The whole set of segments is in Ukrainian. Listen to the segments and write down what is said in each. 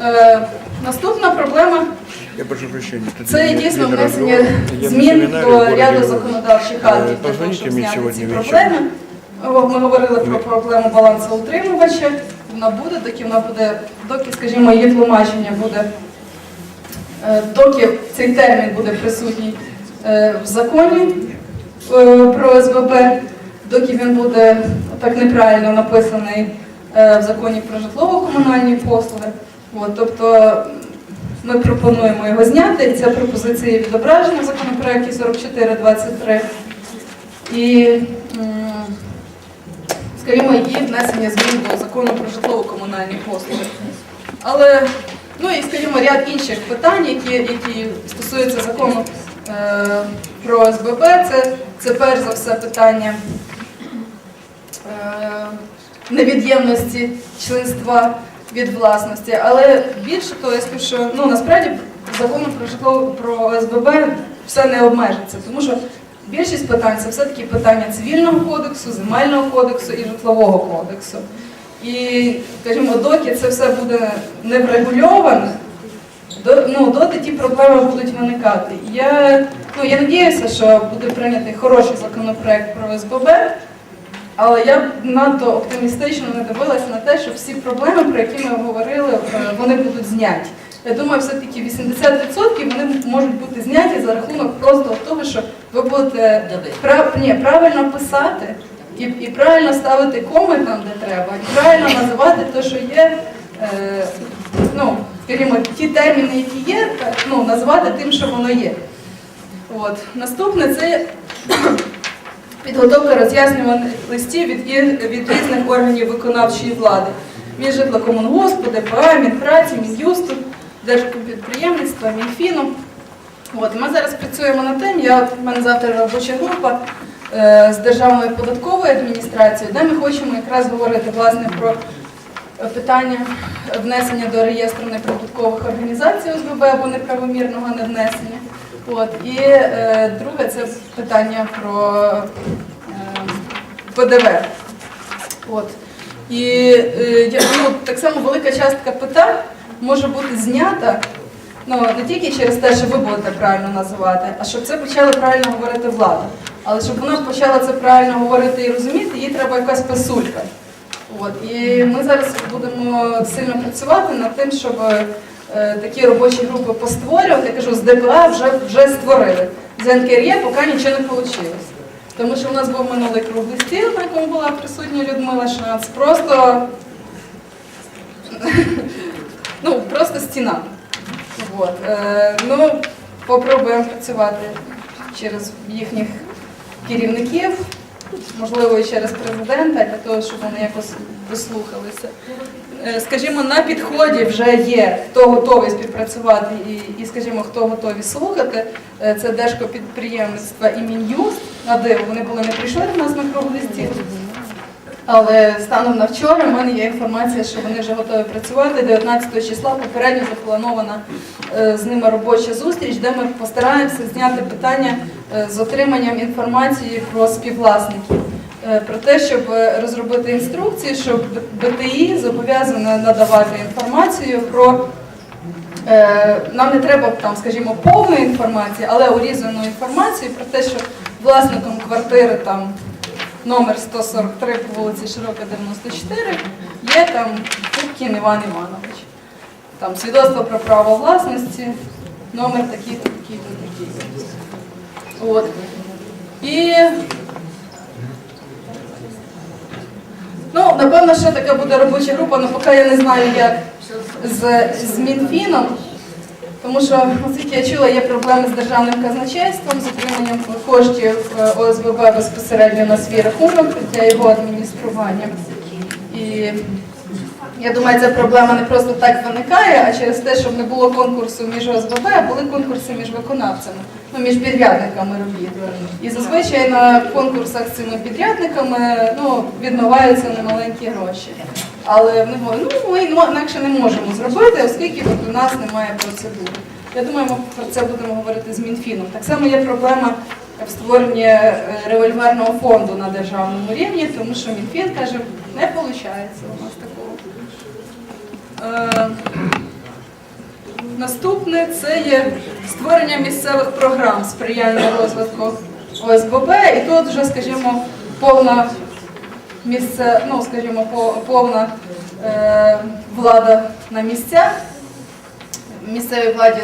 Е, наступна проблема це дійсно внесення змін до ряду законодавчих Е, актів для того, щоб зняти ці проблеми. Ми говорили про проблему балансоутримувача. Вона буде, доки вона буде, доки, скажімо, її тлумачення буде, е, доки цей термін буде присутній е, в законі е, про СББ, доки він буде так неправильно написаний е, в законі про житлово-комунальні послуги. От, тобто ми пропонуємо його зняти, і ця пропозиція відображена в законопроекті 4423. І, скажімо, її внесення змін до закону про житлово-комунальні послуги. Але, ну і, скажімо, ряд інших питань, які, які стосуються закону е, про СББ, це, це перш за все питання е, невід'ємності членства від власності. Але більше того, я скажу, що ну, насправді законом про житло про СББ все не обмежиться, тому що більшість питань це все-таки питання цивільного кодексу, земельного кодексу і житлового кодексу. І, скажімо, доки це все буде не врегульоване, до, ну, доти ті проблеми будуть виникати. Я, ну, я надіюся, що буде прийнятий хороший законопроект про СББ, але я надто оптимістично не дивилася на те, що всі проблеми, про які ми говорили, е, вони будуть зняті. Я думаю, все-таки 80% вони можуть бути зняті за рахунок просто того, що ви будете прав, ні, правильно писати і, і правильно ставити коми там, де треба, і правильно називати те, що є. Е, ну, скажімо, ті терміни, які є, так, ну, називати тим, що воно є. От. Наступне це підготовка роз'яснюваних листів від, від різних органів виконавчої влади. Мінжитлокомунгоспу, ДПА, Мінпраці, Мін'юсту, Держпідприємництва, Мінфіну. От, ми зараз працюємо над тим, я, в мене завтра робоча група е, з Державною податковою адміністрацією, де ми хочемо якраз говорити власне про питання внесення до реєстру неприбуткових організацій ОСББ або неправомірного невнесення. От. І е, друге це питання про е, ПДВ. От. І е, ну, так само велика частка питань може бути знята ну, не тільки через те, що ви будете правильно називати, а щоб це почала правильно говорити влада. Але щоб вона почала це правильно говорити і розуміти, їй треба якась писулька. От. І ми зараз будемо сильно працювати над тим, щоб такі робочі групи постворювати. Я кажу, з ДПА вже, вже створили. З НКРЄ поки нічого не вийшло. Тому що у нас був минулий круглий стіл, на якому була присутня Людмила Шац. Просто, ну, просто стіна. От. Е, ну, попробуємо працювати через їхніх керівників, можливо, і через президента, для того, щоб вони якось дослухалися. Е, Скажімо, на підході вже є, хто готовий співпрацювати і, і скажімо, хто готові слухати. Е, Це Держкопідприємництва і Мін'юст. На диво, вони були не прийшли до нас на круглий стіл. Але станом на вчора в мене є інформація, що вони вже готові працювати. 19 числа попередньо запланована е, з ними робоча зустріч, де ми постараємося зняти питання е, з отриманням інформації про співвласників. Е, Про те, щоб розробити інструкції, щоб БТІ зобов'язане надавати інформацію про Нам не треба там, скажімо, повної інформації, але урізану інформацію про те, що власником квартири там номер 143 по вулиці Широка, 94, є там Кубкін Іван Іванович. Там свідоцтво про право власності, номер такий-то, такий-то, такий-то. От. І Ну, напевно, ще така буде робоча група, але поки я не знаю, як з, з Мінфіном. Тому що, оскільки я чула, є проблеми з державним казначейством, з отриманням коштів е, ОСББ безпосередньо на свій рахунок для його адміністрування. І я думаю, ця проблема не просто так виникає, а через те, щоб не було конкурсу між ОСББ, а були конкурси між виконавцями, ну, між підрядниками робіт. І зазвичай на конкурсах з цими підрядниками ну, відмиваються немаленькі гроші. Але вони говорять, ну ми інакше не можемо зробити, оскільки от у нас немає процедури. Я думаю, ми про це будемо говорити з Мінфіном. Так само є проблема в створенні е, револьверного фонду на державному рівні, тому що Мінфін каже, не виходить у нас такого. Е, наступне це є створення місцевих програм сприяння розвитку ОСББ. І тут вже, скажімо, повна місце, ну, скажімо, по- повна е, влада на місцях. Місцевій владі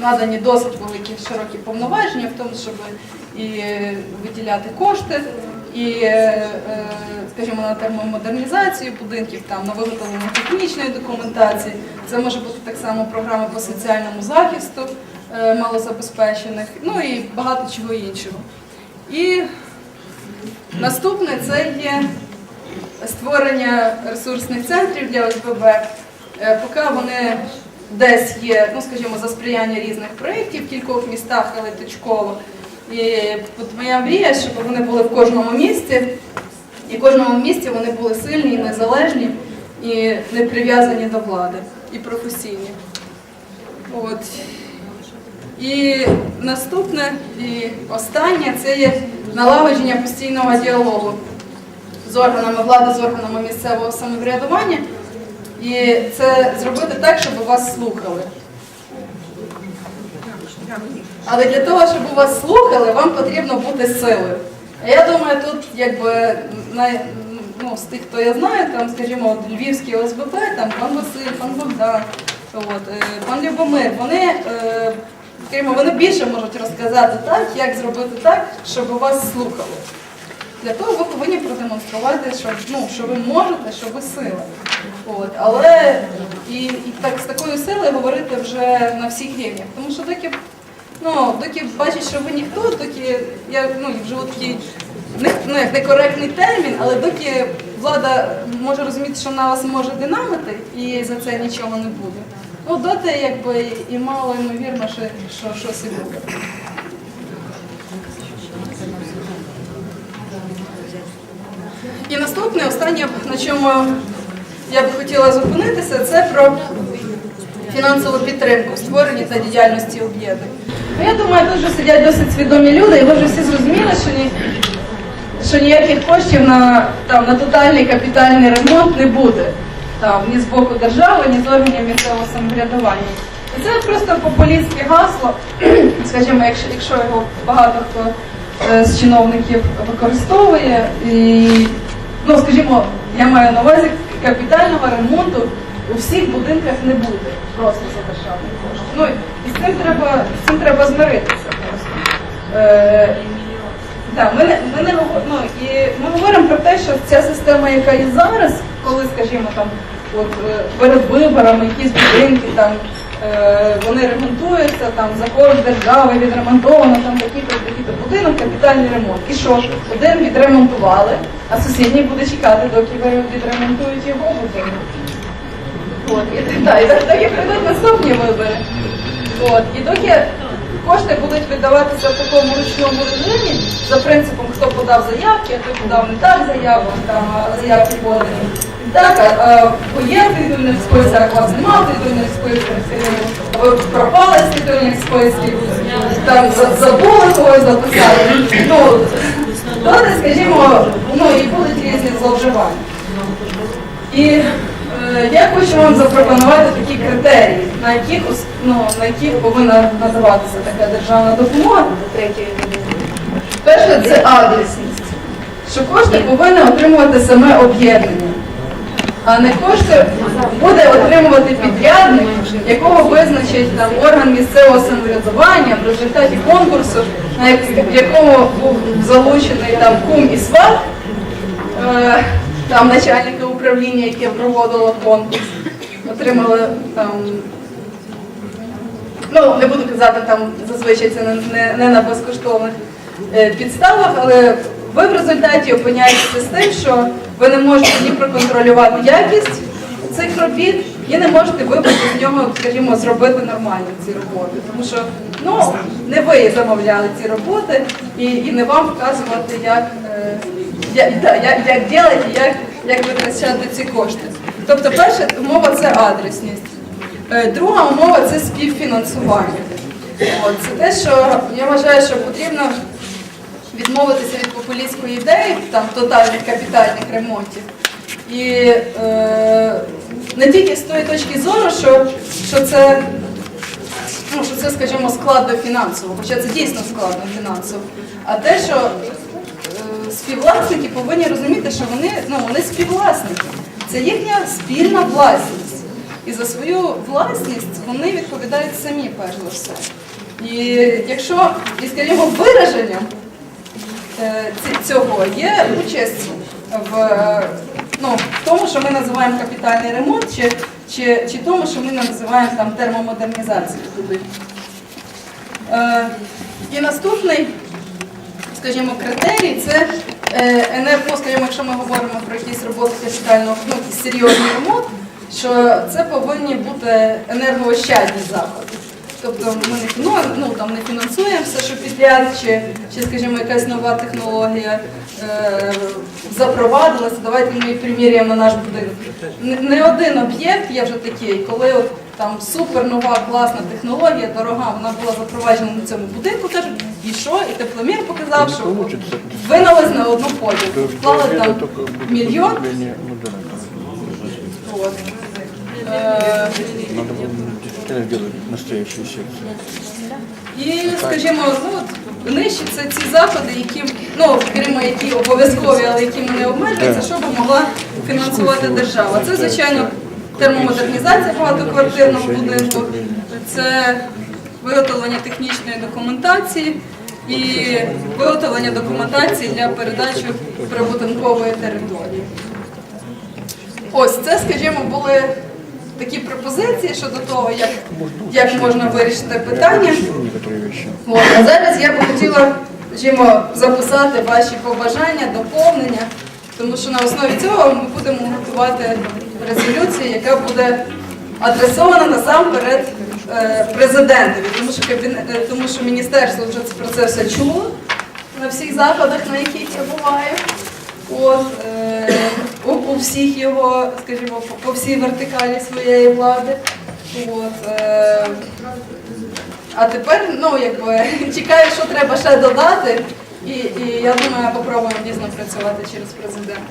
надані досить великі широкі повноваження в тому, щоб і виділяти кошти, і, е, е, скажімо, на термомодернізацію будинків, там, на виготовлення технічної документації. Це може бути так само програма по соціальному захисту малозабезпечених, ну і багато чого іншого. І наступне це є створення ресурсних центрів для ОСББ. Е, Поки вони десь є, ну скажімо, за сприяння різних проєктів в кількох містах, але точково. І от моя мрія, щоб вони були в кожному місті, і в кожному місті вони були сильні, і незалежні і не прив'язані до влади, і професійні. От. І наступне і останнє це є налагодження постійного діалогу з органами влади, з органами місцевого самоврядування. І це зробити так, щоб вас слухали. Але для того, щоб вас слухали, вам потрібно бути силою. А я думаю, тут якби най, ну, з тих, хто я знаю, там, скажімо, от Львівський ОСББ, там пан Василь, пан Богдан, от, е, пан Любомир, вони, е, скажімо, вони більше можуть розказати так, як зробити так, щоб вас слухали. Для того ви повинні продемонструвати, що, ну, що ви можете, що ви сила. От. Але і, і так з такою силою говорити вже на всіх рівнях. Тому що доки, ну, доки бачать, що ви ніхто, доки я ну, вживу такий не, ну, як некоректний термін, але доки влада може розуміти, що вона вас може динамити і за це нічого не буде. Ну, доти якби і мало ймовірно, що, що щось і буде. І наступне, останнє, на чому я б хотіла зупинитися, це про фінансову підтримку в та діяльності об'єднань. Ну, я думаю, тут вже сидять досить свідомі люди, і ви вже всі зрозуміли, що, ні, що ніяких коштів на, там, на тотальний капітальний ремонт не буде. Там, ні з боку держави, ні з органів місцевого самоврядування. І це просто популістське гасло, скажімо, якщо, якщо його багато хто е, з чиновників використовує. І, ну, скажімо, я маю на увазі капітального ремонту у всіх будинках не буде просто за державний кошт. Ну, і з цим треба, з цим треба змиритися просто. Е, Да, ми ми не ну, і ми говоримо про те, що ця система, яка є зараз, коли, скажімо, там от е, перед виборами якісь будинки там вони ремонтуються, там за кошт держави відремонтовано, там такий-то такий-то будинок, капітальний ремонт. І що один відремонтували, а сусідній буде чекати, доки ви відремонтують його будинок. От, і, так, доки прийдуть наступні вибори. От, і доки кошти будуть видаватися в такому ручному режимі, за принципом, хто подав заявки, а хто подав не так заяву, там заявки подані. Так, а, а, є титульних списках, вас немає титульних списках, е, пропали з титульних списків, там забули когось записати. Ну, то, скажімо, ну і будуть різні зловживання. І е, я хочу вам запропонувати такі критерії, на яких, ну, на яких повинна надаватися така державна допомога. Перше це адресність, що кошти повинні отримувати саме об'єднання, а не кошти буде отримувати підрядник, якого визначить там орган місцевого самоврядування в результаті конкурсу, на якому був залучений там кум і сват е, там начальника управління, яке проводило конкурс, отримали там. Ну, не буду казати, там зазвичай це не, не, не на безкоштовних е, підставах, але ви в результаті опиняєтеся з тим, що ви не можете ні проконтролювати якість цих робіт, і не можете вибрати з нього, скажімо, зробити нормально ці роботи. Тому що ну, не ви замовляли ці роботи і, і не вам вказувати, як, е, як, як, як як, як витрачати ці кошти. Тобто перша умова це адресність. Е, Друга умова це співфінансування. От, це те, що я вважаю, що потрібно відмовитися від популістської ідеї, там тотальних капітальних ремонтів. І е, не тільки з тої точки зору, що, що це ну, що це, скажімо, складно фінансово, хоча це дійсно складно фінансово. А те, що е, співвласники повинні розуміти, що вони, ну, вони співвласники. Це їхня спільна власність. І за свою власність вони відповідають самі, перш за все. І якщо, і скажімо, вираженням цього є участь в, е, ну, в тому, що ми називаємо капітальний ремонт, чи, чи, чи тому, що ми називаємо там термомодернізацію. Е, і наступний, скажімо, критерій це е, енерго, скажімо, якщо ми говоримо про якісь роботи капітального, ну, серйозний ремонт, що це повинні бути енергоощадні заходи. Тобто ми не, ну, ну, там, не фінансуємо все, що підряд, чи, чи скажімо, якась нова технологія е, запровадилася, давайте ми її приміряємо наш будинок. Не, не один об'єкт є вже такий, коли от, там супер нова класна технологія, дорога, вона була запроваджена на цьому будинку, кажуть, і що? І тепломір показав, що на одну поділ. То, Вклали там мільйон. ну От. Е, І, скажімо, ну, нижче це ці заходи, які, ну, скажімо, які обов'язкові, але якими не обмежуються, що би могла фінансувати держава. Це, звичайно, термомодернізація багатоквартирного будинку, це виготовлення технічної документації і виготовлення документації для передачі прибудинкової території. Ось це, скажімо, були такі пропозиції щодо того, як, як можна вирішити питання. От, а зараз я би хотіла скажімо, записати ваші побажання, доповнення, тому що на основі цього ми будемо готувати резолюцію, яка буде адресована насамперед е, президентові, тому що кабінет, тому що міністерство вже про це все чуло на всіх заходах, на яких я буваю. От, е, у, у всіх його, скажімо, по, всій вертикалі своєї влади. От, е, а тепер, ну, якби, чекаю, що треба ще додати, і, і я думаю, попробуємо дійсно працювати через президента.